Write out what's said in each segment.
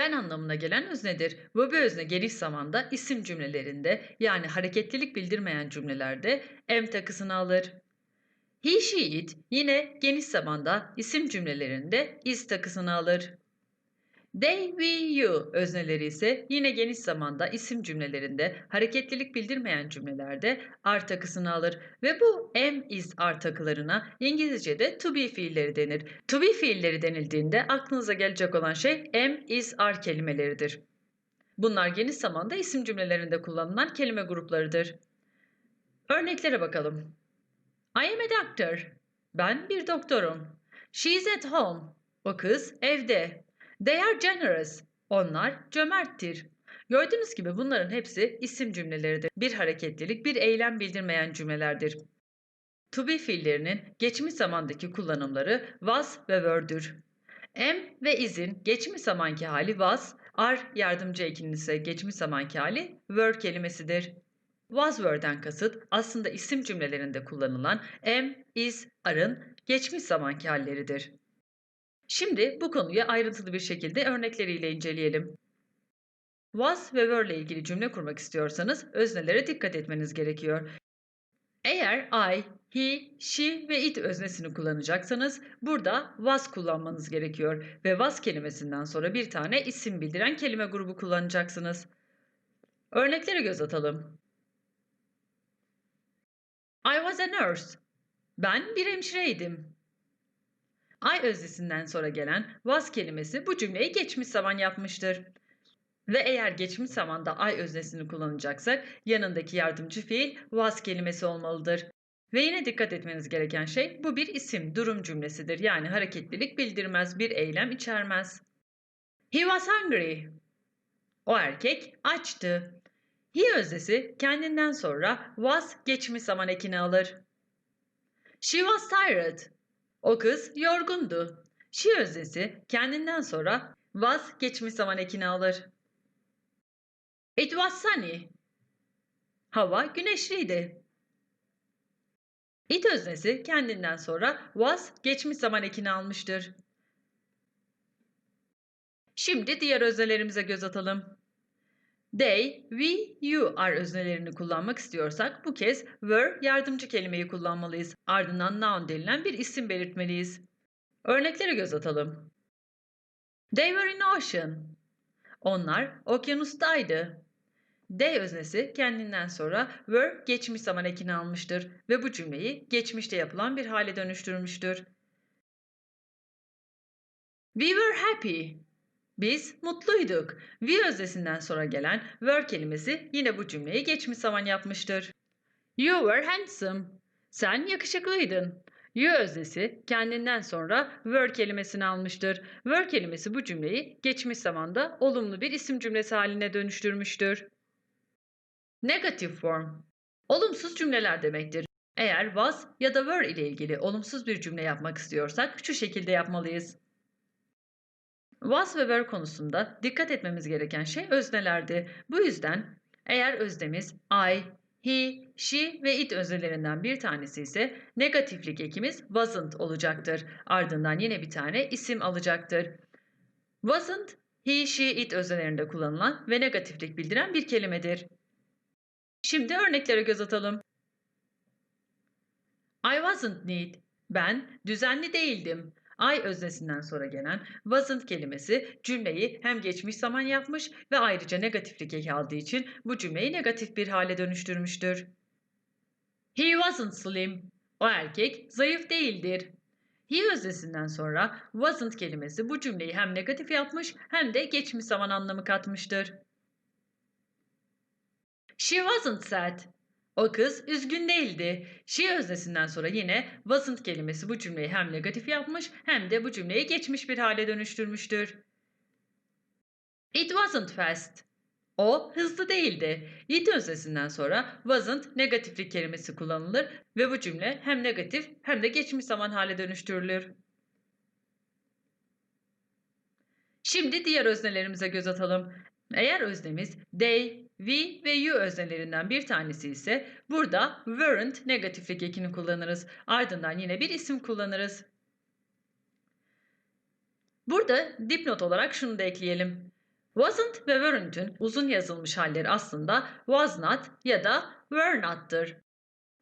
Ben anlamına gelen öznedir. Bu bir özne geniş zamanda isim cümlelerinde yani hareketlilik bildirmeyen cümlelerde em takısını alır. He, she, it yine geniş zamanda isim cümlelerinde is takısını alır. They, we, you özneleri ise yine geniş zamanda isim cümlelerinde hareketlilik bildirmeyen cümlelerde are takısını alır ve bu am, is, are takılarına İngilizce'de to be fiilleri denir. To be fiilleri denildiğinde aklınıza gelecek olan şey am, is, are kelimeleridir. Bunlar geniş zamanda isim cümlelerinde kullanılan kelime gruplarıdır. Örneklere bakalım. I am a doctor. Ben bir doktorum. She is at home. O kız evde. They are generous. Onlar cömerttir. Gördüğünüz gibi bunların hepsi isim cümleleridir. Bir hareketlilik, bir eylem bildirmeyen cümlelerdir. To be fiillerinin geçmiş zamandaki kullanımları was ve were'dür. Am ve is'in geçmiş zamanki hali was, are yardımcı ekinin geçmiş zamanki hali were kelimesidir. Was were'den kasıt aslında isim cümlelerinde kullanılan am, is, are'ın geçmiş zamanki halleridir. Şimdi bu konuyu ayrıntılı bir şekilde örnekleriyle inceleyelim. Was ve were ile ilgili cümle kurmak istiyorsanız öznelere dikkat etmeniz gerekiyor. Eğer I, he, she ve it öznesini kullanacaksanız burada was kullanmanız gerekiyor ve was kelimesinden sonra bir tane isim bildiren kelime grubu kullanacaksınız. Örneklere göz atalım. I was a nurse. Ben bir hemşireydim. I öznesinden sonra gelen was kelimesi bu cümleyi geçmiş zaman yapmıştır. Ve eğer geçmiş zamanda I öznesini kullanacaksak yanındaki yardımcı fiil was kelimesi olmalıdır. Ve yine dikkat etmeniz gereken şey bu bir isim, durum cümlesidir. Yani hareketlilik bildirmez, bir eylem içermez. He was hungry. O erkek açtı. He öznesi kendinden sonra was geçmiş zaman ekini alır. She was tired. O kız yorgundu. She öznesi kendinden sonra was geçmiş zaman ekini alır. It was sunny. Hava güneşliydi. It öznesi kendinden sonra was geçmiş zaman ekini almıştır. Şimdi diğer öznelerimize göz atalım. They, we, you are öznelerini kullanmak istiyorsak bu kez were yardımcı kelimeyi kullanmalıyız. Ardından noun denilen bir isim belirtmeliyiz. Örneklere göz atalım. They were in ocean. Onlar okyanustaydı. They öznesi kendinden sonra were geçmiş zaman ekini almıştır ve bu cümleyi geçmişte yapılan bir hale dönüştürmüştür. We were happy. Biz mutluyduk. We öznesinden sonra gelen were kelimesi yine bu cümleyi geçmiş zaman yapmıştır. You were handsome. Sen yakışıklıydın. You öznesi kendinden sonra were kelimesini almıştır. Were kelimesi bu cümleyi geçmiş zamanda olumlu bir isim cümlesi haline dönüştürmüştür. Negative form. Olumsuz cümleler demektir. Eğer was ya da were ile ilgili olumsuz bir cümle yapmak istiyorsak şu şekilde yapmalıyız. Was ve were konusunda dikkat etmemiz gereken şey öznelerdi. Bu yüzden eğer öznemiz I, he, she ve it öznelerinden bir tanesi ise negatiflik ekimiz wasn't olacaktır. Ardından yine bir tane isim alacaktır. Wasn't, he, she, it öznelerinde kullanılan ve negatiflik bildiren bir kelimedir. Şimdi örneklere göz atalım. I wasn't neat. Ben düzenli değildim. I öznesinden sonra gelen wasn't kelimesi cümleyi hem geçmiş zaman yapmış ve ayrıca negatiflik eki aldığı için bu cümleyi negatif bir hale dönüştürmüştür. He wasn't slim. O erkek zayıf değildir. He öznesinden sonra wasn't kelimesi bu cümleyi hem negatif yapmış hem de geçmiş zaman anlamı katmıştır. She wasn't sad. O kız üzgün değildi. She öznesinden sonra yine wasn't kelimesi bu cümleyi hem negatif yapmış hem de bu cümleyi geçmiş bir hale dönüştürmüştür. It wasn't fast. O hızlı değildi. It öznesinden sonra wasn't negatiflik kelimesi kullanılır ve bu cümle hem negatif hem de geçmiş zaman hale dönüştürülür. Şimdi diğer öznelerimize göz atalım. Eğer öznemiz they, we ve you öznelerinden bir tanesi ise burada weren't negatiflik ekini kullanırız. Ardından yine bir isim kullanırız. Burada dipnot olarak şunu da ekleyelim. Wasn't ve weren't'ün uzun yazılmış halleri aslında was not ya da were not'tır.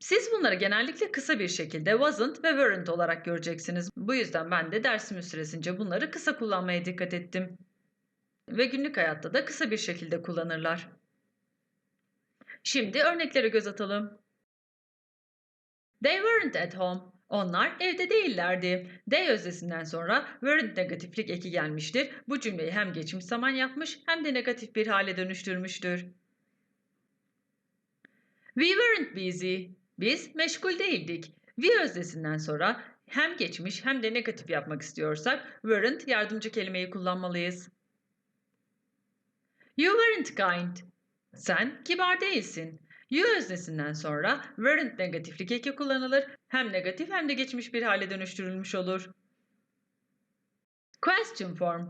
Siz bunları genellikle kısa bir şekilde wasn't ve weren't olarak göreceksiniz. Bu yüzden ben de dersimiz süresince bunları kısa kullanmaya dikkat ettim. Ve günlük hayatta da kısa bir şekilde kullanırlar. Şimdi örneklere göz atalım. They weren't at home. Onlar evde değillerdi. They öznesinden sonra weren't negatiflik eki gelmiştir. Bu cümleyi hem geçmiş zaman yapmış hem de negatif bir hale dönüştürmüştür. We weren't busy. Biz meşgul değildik. We öznesinden sonra hem geçmiş hem de negatif yapmak istiyorsak weren't yardımcı kelimeyi kullanmalıyız. You weren't kind. Sen kibar değilsin. You öznesinden sonra weren't negatiflik eki kullanılır. Hem negatif hem de geçmiş bir hale dönüştürülmüş olur. Question form.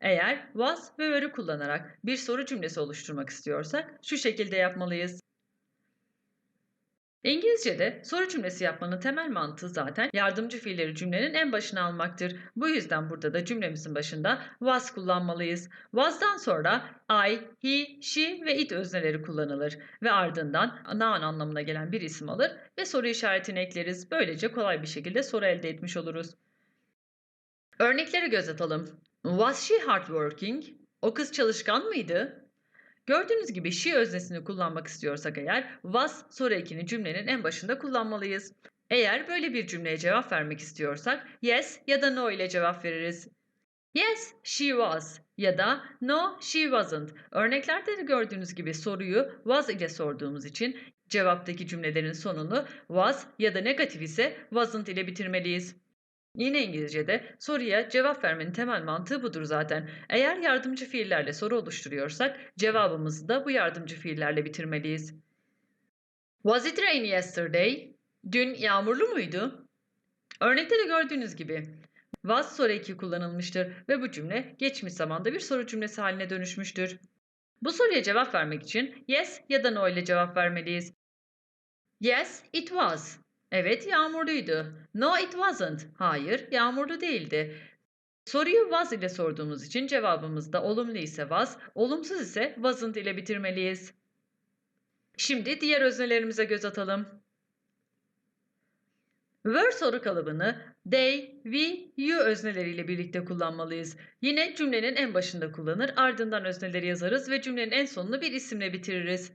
Eğer was ve were'ü kullanarak bir soru cümlesi oluşturmak istiyorsak şu şekilde yapmalıyız. İngilizce'de soru cümlesi yapmanın temel mantığı zaten yardımcı fiilleri cümlenin en başına almaktır. Bu yüzden burada da cümlemizin başında was kullanmalıyız. Was'dan sonra I, he, she ve it özneleri kullanılır ve ardından noun anlamına gelen bir isim alır ve soru işaretini ekleriz. Böylece kolay bir şekilde soru elde etmiş oluruz. Örnekleri göz atalım. Was she hardworking? O kız çalışkan mıydı? Gördüğünüz gibi she öznesini kullanmak istiyorsak eğer was soru ekini cümlenin en başında kullanmalıyız. Eğer böyle bir cümleye cevap vermek istiyorsak yes ya da no ile cevap veririz. Yes, she was ya da no, she wasn't. Örneklerde de gördüğünüz gibi soruyu was ile sorduğumuz için cevaptaki cümlelerin sonunu was ya da negatif ise wasn't ile bitirmeliyiz. Yine İngilizce'de soruya cevap vermenin temel mantığı budur zaten. Eğer yardımcı fiillerle soru oluşturuyorsak cevabımızı da bu yardımcı fiillerle bitirmeliyiz. Was it rainy yesterday? Dün yağmurlu muydu? Örnekte de gördüğünüz gibi was soru eki kullanılmıştır ve bu cümle geçmiş zamanda bir soru cümlesi haline dönüşmüştür. Bu soruya cevap vermek için yes ya da no ile cevap vermeliyiz. Yes, it was. Evet, yağmurluydu. No, it wasn't. Hayır, yağmurlu değildi. Soruyu was ile sorduğumuz için cevabımız da olumlu ise was, olumsuz ise wasn't ile bitirmeliyiz. Şimdi diğer öznelerimize göz atalım. Were soru kalıbını they, we, you özneleriyle birlikte kullanmalıyız. Yine cümlenin en başında kullanır, ardından özneleri yazarız ve cümlenin en sonunu bir isimle bitiririz.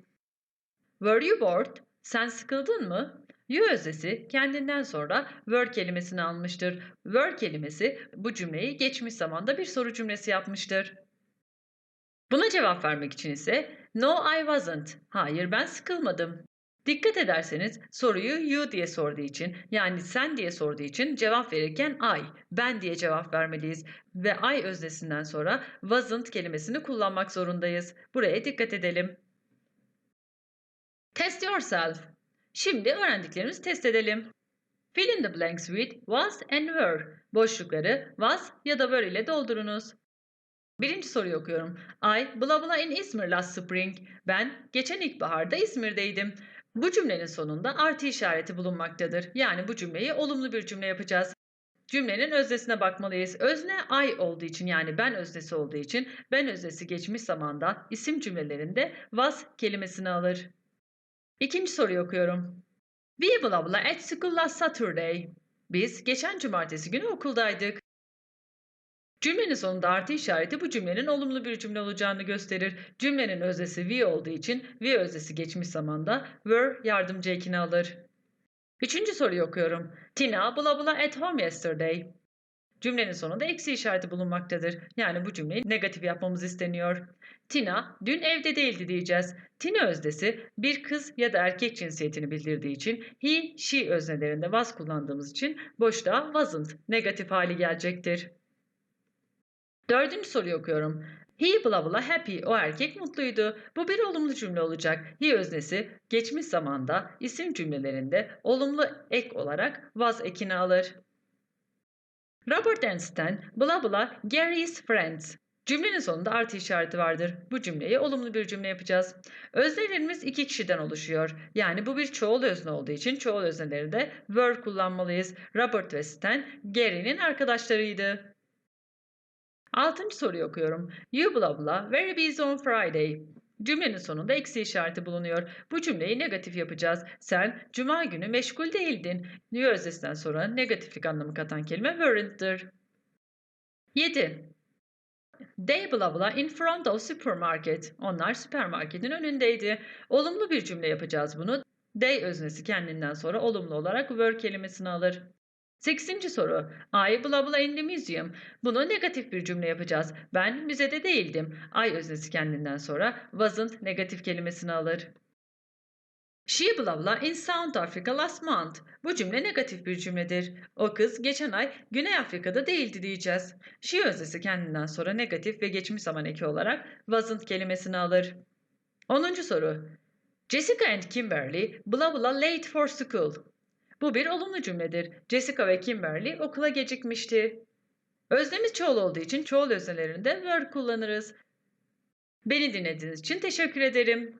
Were you bored? Sen sıkıldın mı? You öznesi kendinden sonra were kelimesini almıştır. Were kelimesi bu cümleyi geçmiş zamanda bir soru cümlesi yapmıştır. Buna cevap vermek için ise No I wasn't. Hayır ben sıkılmadım. Dikkat ederseniz soruyu you diye sorduğu için yani sen diye sorduğu için cevap verirken I, ben diye cevap vermeliyiz ve I öznesinden sonra wasn't kelimesini kullanmak zorundayız. Buraya dikkat edelim. Test yourself. Şimdi öğrendiklerimizi test edelim. Fill in the blanks with was and were. Boşlukları was ya da were ile doldurunuz. Birinci soruyu okuyorum. I blah blah in İzmir last spring. Ben geçen ilkbaharda İzmir'deydim. Bu cümlenin sonunda artı işareti bulunmaktadır. Yani bu cümleyi olumlu bir cümle yapacağız. Cümlenin öznesine bakmalıyız. Özne I olduğu için yani ben öznesi olduğu için ben öznesi geçmiş zamanda isim cümlelerinde was kelimesini alır. İkinci soruyu okuyorum. We blah blah at school last Saturday. Biz geçen cumartesi günü okuldaydık. Cümlenin sonunda artı işareti bu cümlenin olumlu bir cümle olacağını gösterir. Cümlenin öznesi we olduğu için we öznesi geçmiş zamanda were yardımcı ekini alır. Üçüncü soruyu okuyorum. Tina blah blah at home yesterday. Cümlenin sonunda eksi işareti bulunmaktadır. Yani bu cümleyi negatif yapmamız isteniyor. Tina dün evde değildi diyeceğiz. Tina öznesi bir kız ya da erkek cinsiyetini bildirdiği için he, she öznelerinde was kullandığımız için boşta wasn't negatif hali gelecektir. Dördüncü soruyu okuyorum. He blah blah happy. O erkek mutluydu. Bu bir olumlu cümle olacak. He öznesi geçmiş zamanda isim cümlelerinde olumlu ek olarak was ekini alır. Robert and Stan blah blah Gary's friends. Cümlenin sonunda artı işareti vardır. Bu cümleyi olumlu bir cümle yapacağız. Öznelerimiz iki kişiden oluşuyor. Yani bu bir çoğul özne olduğu için çoğul özneleri de were kullanmalıyız. Robert ve Stan Gary'nin arkadaşlarıydı. Altıncı soruyu okuyorum. You blah blah very busy on Friday. Cümlenin sonunda eksi işareti bulunuyor. Bu cümleyi negatif yapacağız. Sen cuma günü meşgul değildin. You öznesinden sonra negatiflik anlamı katan kelime weren't'tır. 7. They blah blah in front of supermarket. Onlar süpermarketin önündeydi. Olumlu bir cümle yapacağız bunu. They öznesi kendinden sonra olumlu olarak were kelimesini alır. 8. soru. I blah blah in the museum. Bunu negatif bir cümle yapacağız. Ben müzede değildim. I öznesi kendinden sonra wasn't negatif kelimesini alır. She blah blah in South Africa last month. Bu cümle negatif bir cümledir. O kız geçen ay Güney Afrika'da değildi diyeceğiz. She öznesi kendinden sonra negatif ve geçmiş zaman eki olarak wasn't kelimesini alır. 10. soru. Jessica and Kimberly blah blah late for school. Bu bir olumlu cümledir. Jessica ve Kimberly okula gecikmişti. Öznemiz çoğul olduğu için çoğul öznelerinde were kullanırız. Beni dinlediğiniz için teşekkür ederim.